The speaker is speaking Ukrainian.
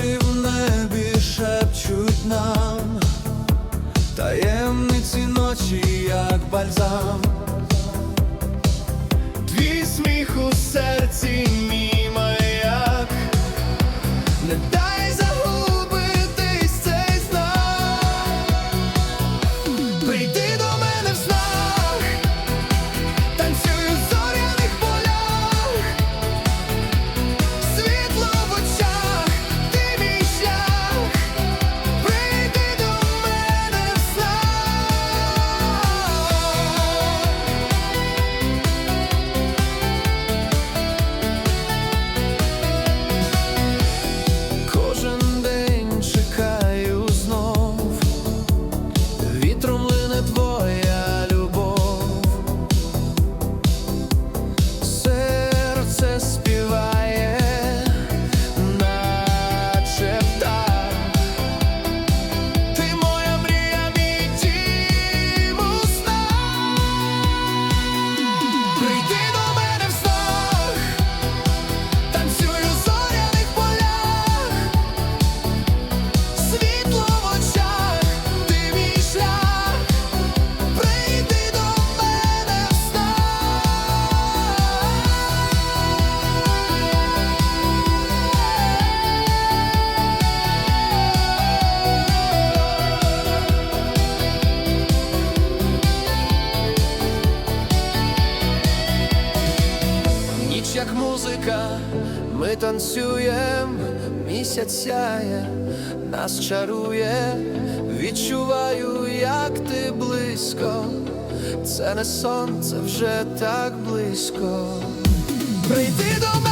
зорі в небі шепчуть нам, таємниці ночі, як бальзам. як музика, ми танцюємо місяць сяє, нас чарує, відчуваю, як ти близько, це не сонце вже так близько. Прийди до мене.